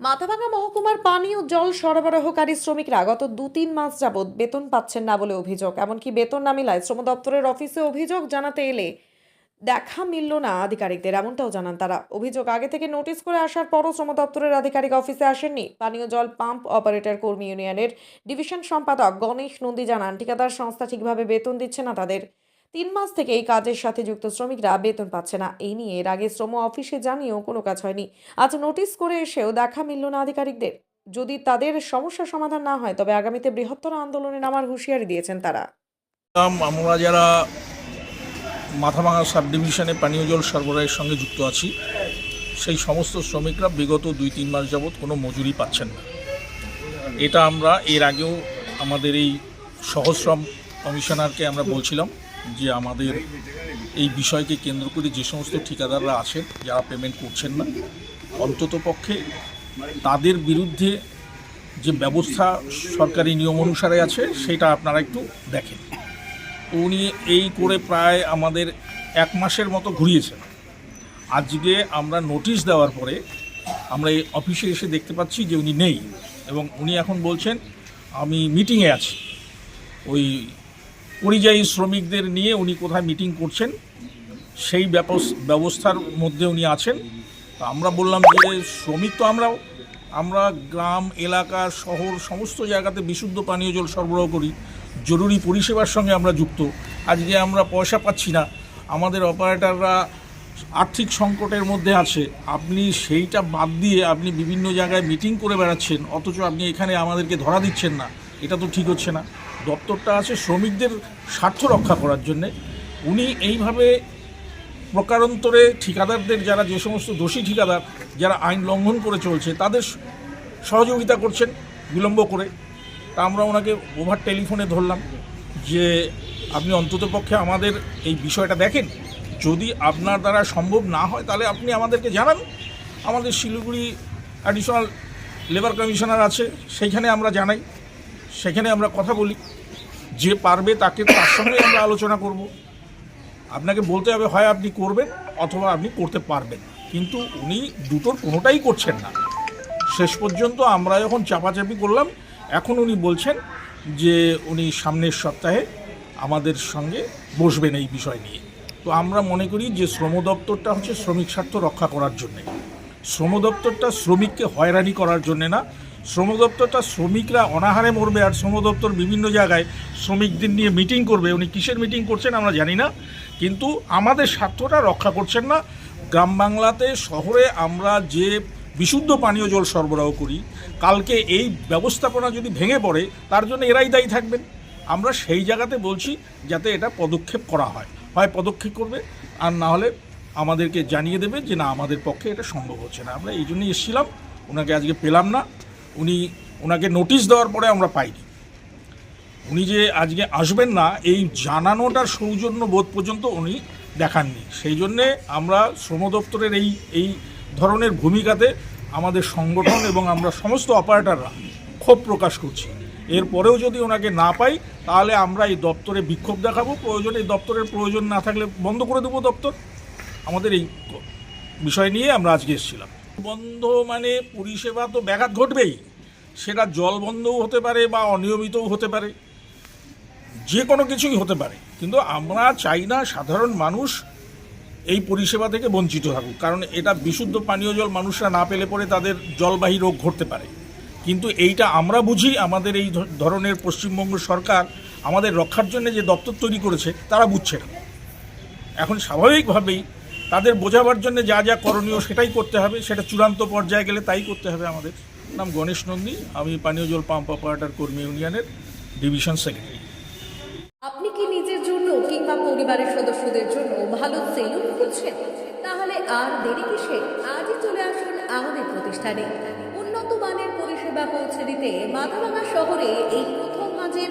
মাথাভাঙা মহকুমার পানি ও জল সরবরাহকারী শ্রমিকরা গত দু তিন মাস যাবৎ বেতন পাচ্ছেন না বলে অভিযোগ। এমনকি বেতন না মিলায় শ্রম দপ্তরের অফিসে অভিযোগ জানাতে এলে দেখা মিলল না আধিকারিকদের, এমনটাও জানান তারা। অভিযোগ আগে থেকে নোটিশ করে আসার পরও শ্রম দপ্তরের আধিকারিক অফিসে আসেননি। পানীয় জল পাম্প অপারেটর কর্মী ইউনিয়নের ডিভিশন সম্পাদক গণেশ নন্দী জানান, ঠিকাদার সংস্থা ঠিকভাবে বেতন দিচ্ছে না তাদের। তিন মাস থেকে এই কাজের সাথে যুক্ত শ্রমিকরা বেতন পাচ্ছে না। এই নিয়ে এর আগে শ্রম অফিসে জানিয়েও কোনো কাজ হয়নি। আজ নোটিশ করে এসেও দেখা মিলল না আধিকারিকদের। যদি তাদের সমস্যার সমাধান না হয়, তবে আগামীতে বৃহত্তর আন্দোলনে নামার হুঁশিয়ারি দিয়েছেন তারা। আমরা যারা মাথাভাঙা সাব ডিভিশনে পানীয় জল সরবরাহের সঙ্গে যুক্ত আছি, সেই সমস্ত শ্রমিকরা বিগত দুই তিন মাস যাবৎ কোনো মজুরি পাচ্ছেন না। এটা আমরা এর আগেও আমাদের এই সহশ্রম কমিশনারকে আমরা বলছিলাম। যে আমাদের এই বিষয়কে কেন্দ্র করে যে সমস্ত ঠিকাদাররা আছেন, যারা পেমেন্ট করছেন না, অন্তত পক্ষে তাদের বিরুদ্ধে যে ব্যবস্থা সরকারি নিয়ম অনুসারে আছে, সেটা আপনারা একটু দেখেন। উনি এই করে প্রায় আমাদের এক মাসের মতো ঘুরিয়েছেন। আজকে আমরা নোটিশ দেওয়ার পরে আমরা এই অফিসে এসে দেখতে পাচ্ছি যে উনি নেই এবং উনি এখন বলছেন, আমি মিটিংয়ে আছি। ওই পরিযায়ী শ্রমিকদের নিয়ে উনি কোথায় মিটিং করছেন, সেই ব্যবস্থার মধ্যে উনি আছেন। তা আমরা বললাম যে শ্রমিক তো আমরাও, আমরা গ্রাম, এলাকা, শহর, সমস্ত জায়গাতে বিশুদ্ধ পানীয় জল সরবরাহ করি, জরুরি পরিষেবার সঙ্গে আমরা যুক্ত। আজকে আমরা পয়সা পাচ্ছি না, আমাদের অপারেটররা আর্থিক সংকটের মধ্যে আছে, আপনি সেইটা বাদ দিয়ে আপনি বিভিন্ন জায়গায় মিটিং করে বেড়াচ্ছেন, অথচ আপনি এখানে আমাদেরকে ধরা দিচ্ছেন না, এটা তো ঠিক হচ্ছে না। দপ্তরটা আছে শ্রমিকদের স্বার্থ রক্ষা করার জন্যে। উনি এইভাবে প্রকারান্তরে ঠিকাদারদের যারা যে সমস্ত দোষী ঠিকাদার, যারা আইন লঙ্ঘন করে চলছে, তাদের সহযোগিতা করছেন বিলম্ব করে। তা আমরা ওনাকে ওভার টেলিফোনে ধরলাম যে, আপনি অন্ততপক্ষে আমাদের এই বিষয়টা দেখেন। যদি আপনার দ্বারা সম্ভব না হয়, তাহলে আপনি আমাদেরকে জানান। আমাদের শিলিগুড়ি অ্যাডিশনাল লেবার কমিশনার আছে, সেইখানে আমরা জানাই। সেখানে আমরা কথা বলি। যে পারবে তাকে তার সঙ্গে আমরা আলোচনা করব। আপনাকে বলতে হবে, হয় আপনি করবেন অথবা আপনি করতে পারবেন। কিন্তু উনি দুটোর কোনোটাই করছেন না। শেষ পর্যন্ত আমরা যখন চাপাচাপি করলাম, এখন উনি বলছেন যে উনি সামনের সপ্তাহে আমাদের সঙ্গে বসবেন এই বিষয় নিয়ে। তো আমরা মনে করি যে শ্রম দপ্তরটা হচ্ছে শ্রমিক স্বার্থ রক্ষা করার জন্যে। শ্রম দপ্তরটা শ্রমিককে হয়রানি করার জন্যে না শ্রম দপ্তরটা শ্রমিকরা অনাহারে মরবে আর শ্রম দপ্তর বিভিন্ন জায়গায় শ্রমিকদের নিয়ে মিটিং করবে। উনি কিসের মিটিং করছেন আমরা জানি না, কিন্তু আমাদের স্বার্থটা রক্ষা করছেন না। গ্রাম বাংলাতে, শহরে আমরা যে বিশুদ্ধ পানীয় জল সরবরাহ করি, কালকে এই ব্যবস্থাপনা যদি ভেঙে পড়ে, তার জন্য এরাই দায়ী থাকবেন। আমরা সেই জায়গাতে বলছি যাতে এটা পদক্ষেপ করা হয়। হয় পদক্ষেপ করবে, আর না হলে আমাদেরকে জানিয়ে দেবে যে না, আমাদের পক্ষে এটা সম্ভব হচ্ছে না। আমরা এই জন্যই এসেছিলাম, ওনাকে আজকে পেলাম না। উনি ওনাকে নোটিশ দেওয়ার পরে আমরা পাইনি। উনি যে আজকে আসবেন না, এই জানানোটার সৌজন্য বোধ পর্যন্ত উনি দেখাননি। সেই জন্যে আমরা শ্রম দপ্তরের এই এই ধরনের ভূমিকাতে আমাদের সংগঠন এবং আমরা সমস্ত অপারেটররা ক্ষোভ প্রকাশ করছি। এরপরেও যদি ওনাকে না পাই, তাহলে আমরা এই দপ্তরে বিক্ষোভ দেখাবো। প্রয়োজন এই দপ্তরের প্রয়োজন না থাকলে বন্ধ করে দেবো দপ্তর। আমাদের এই বিষয় নিয়ে আমরা আজকে এসেছিলাম। বন্ধ মানে পরিষেবা তো ব্যাঘাত ঘটবেই। সেটা জল বন্ধও হতে পারে বা অনিয়মিতও হতে পারে। যে কোনো কিছুই হতে পারে। কিন্তু আমরা চাই না সাধারণ মানুষ এই পরিষেবা থেকে বঞ্চিত থাকুক। কারণ এটা বিশুদ্ধ পানীয় জল মানুষরা না পেলে পরে তাদের জলবাহী রোগ ঘটতে পারে। কিন্তু এইটা আমরা বুঝি, আমাদের এই ধরনের পশ্চিমবঙ্গ সরকার আমাদের রক্ষার জন্য যে দপ্তর তৈরি করেছে, তারা বুঝছে না। এখন স্বাভাবিকভাবেই তাদের বোঝাবার জন্য যা যা করণীয় সেটাই করতে হবে, সেটা চূড়ান্ত পর্যায়ে গেলে তাই করতে হবে আমাদের। নাম গণেশ নন্দী, আমি পানীয় জল পাম্প অপারেটর কর্মী ইউনিয়নের ডিভিশন সেক্রেটারি। আপনি কি নিজের জন্য কিংবা পরিবারের সদস্যদের জন্য ভালো সেলুন খুঁজছেন? তাহলে আর দেরি কিসে? আজই চলে আসুন আমাদের প্রতিষ্ঠানে। উন্নত মানের পরিষেবা পৌঁছে দিতে মাথাভাঙা শহরে এই প্রথম মাঝের